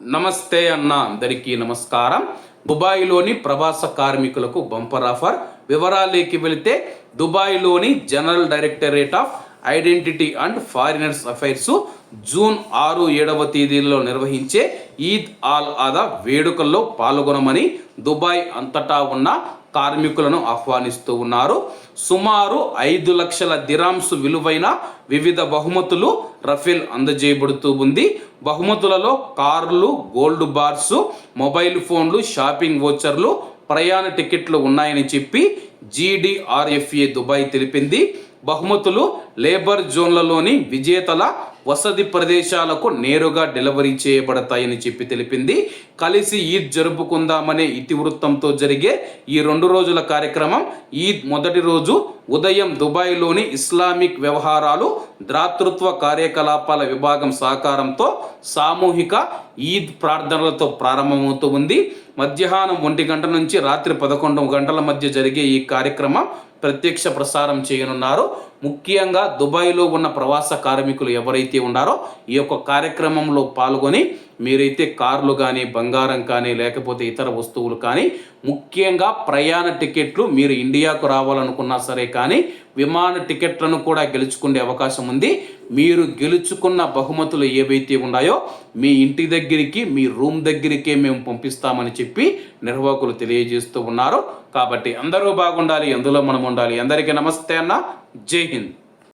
నమస్తే అన్న అందరికీ నమస్కారం. దుబాయ్లోని ప్రవాస కార్మికులకు బంపర్ ఆఫర్. వివరాలేకి వెళితే దుబాయ్లోని general directorate of identity and foreigners affairs June ఆరు ఏడవ తేదీల్లో నిర్వహించే ఈద్ ఆల్ ఆదా వేడుకల్లో పాల్గొనమని దుబాయ్ అంతటా ఉన్న కార్మికులను ఆహ్వానిస్తూ ఉన్నారు. సుమారు ఐదు లక్షల దిరామ్స్ విలువైన వివిధ బహుమతులు రఫేల్ అందజేయబడుతూ ఉంది. బహుమతులలో కార్లు గోల్డ్ బార్స్ మొబైల్ ఫోన్లు షాపింగ్ వోచర్లు ప్రయాణ టికెట్లు ఉన్నాయని చెప్పి జీడీఆర్ఎఫ్ఏ దుబాయ్ తెలిపింది. బహుమతులు లేబర్ జోన్లలోని విజేతల వసతి ప్రదేశాలకు నేరుగా డెలివరీ చేయబడతాయని చెప్పి తెలిపింది. కలిసి ఈద్ జరుపుకుందామనే ఇతివృత్తంతో జరిగే ఈ రెండు రోజుల కార్యక్రమం ఈద్ మొదటి రోజు ఉదయం దుబాయ్లోని ఇస్లామిక్ వ్యవహారాలు దాతృత్వ కార్యకలాపాల విభాగం సహకారంతో సామూహిక ఈద్ ప్రార్థనలతో ప్రారంభమవుతూ ఉంది. మధ్యాహ్నం ఒంటి గంట నుంచి రాత్రి పదకొండు గంటల మధ్య జరిగే ఈ కార్యక్రమం ప్రత్యక్ష ప్రసారం చేయనున్నారు. ముఖ్యంగా దుబాయ్లో ఉన్న ప్రవాస కార్మికులు ఎవరైతే ఉన్నారో ఈ యొక్క కార్యక్రమంలో పాల్గొని మీరైతే కార్లు కానీ బంగారం కానీ లేకపోతే ఇతర వస్తువులు కానీ ముఖ్యంగా ప్రయాణ టికెట్లు మీరు ఇండియాకు రావాలనుకున్నా సరే కానీ విమాన టికెట్లను కూడా గెలుచుకునే అవకాశం ఉంది. మీరు గెలుచుకున్న బహుమతులు ఏవైతే ఉన్నాయో మీ ఇంటి దగ్గరికి మీ రూమ్ దగ్గరికే మేము పంపిస్తామని చెప్పి నిర్వాహకులు తెలియజేస్తూ ఉన్నారు. కాబట్టి అందరూ బాగుండాలి అందులో మనం ఉండాలి. అందరికీ నమస్తే అన్న. జై హింద్.